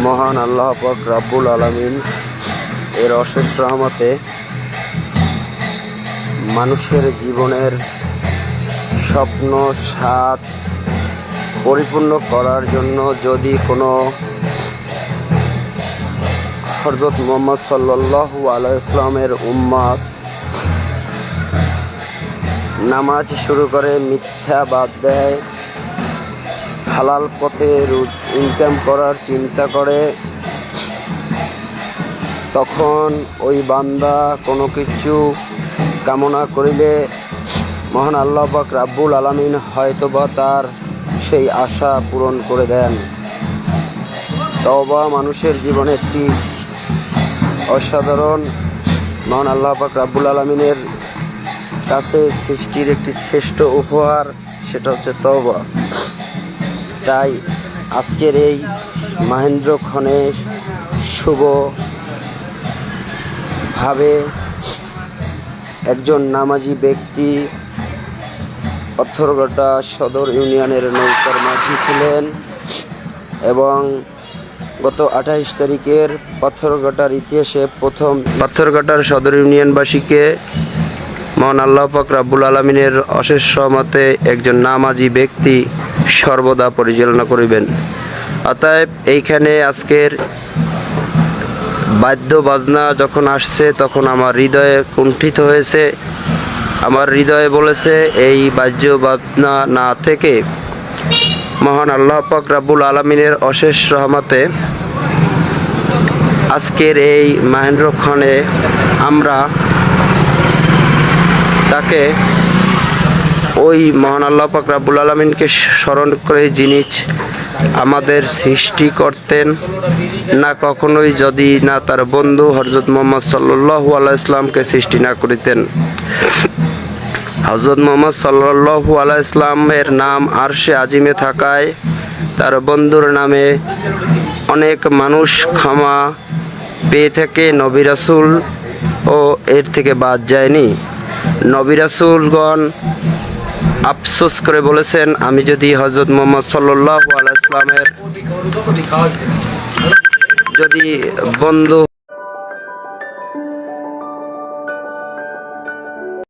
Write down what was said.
মহান আল্লাহ পাক রাব্বুল আলামিন এর অশেষ রহমতে মানুষের জীবনের স্বপ্ন স্বাদ পরিপূর্ণ করার জন্য যদি কোনো হরজত মোহাম্মদ সাল্লাল্লাহু আলাইহি ইসলামের উম্মাদ নামাজ শুরু করে মিথ্যা বাদ দেয় হালাল পথে ইনকাম করার চিন্তা করে, তখন ওই বান্দা কোনো কিছু কামনা করিলে মহান আল্লাহ পাক রাব্বুল আলামিন হয়তোবা তার সেই আশা পূরণ করে দেন। তওবা মানুষের জীবনে একটি অসাধারণ মহান আল্লাহ পাক রাব্বুল আলামিনের কাছে সৃষ্টির একটি শ্রেষ্ঠ উপহার, সেটা হচ্ছে তওবা। তাই আজকের এই মাহেন্দ্র ক্ষণে শুভ ভাবে একজন নামাজি ব্যক্তি পাথরঘাটা সদর ইউনিয়নের নৌকার মাঝি ছিলেন এবং গত আঠাইশ তারিখের পাথরঘাটার ইতিহাসে প্রথম পাথরঘাটার সদর ইউনিয়নবাসীকে মহান আল্লাহ পাক রাব্বুল আলমিনের অশেষ মতে একজন নামাজি ব্যক্তি সর্বদা পরিচালনা করিবেন। অতএব এইখানে আজকের বাদ্য বাজনা যখন আসছে, তখন আমার হৃদয়ে কুণ্ঠিত হয়েছে। আমার হৃদয়ে বলেছে, এই বাদ্য বাজনা না থেকে মহান আল্লাহ পাক রাব্বুল আলমিনের অশেষ রহমতে আজকের এই মাহেন্দ্রক্ষণে আমরা তাকে ওই মহান আল্লাহ পাক রাব্বুল আলমিনকে স্মরণ করে যিনি আমাদের সৃষ্টি করতেন, না কখনোই যদি না তার বন্ধু হজরত মোহাম্মদ সাল্লু আল্লাহ ইসলামকে সৃষ্টি না করিতেন। হজরত মোহাম্মদ সাল্লু আল্লাহ ইসলামের নাম আরশে আজিমে থাকায় তার বন্ধুর নামে অনেক মানুষ ক্ষমা পেয়ে থাকে নবী রাসূল, ও এর থেকে বাদ যায়নি। নবী রাসূলগণ আফসোস করে বলেছেন আমি যদি হজরত মোহাম্মদ সাল্লাহ আলাইসলামের যদি বন্ধু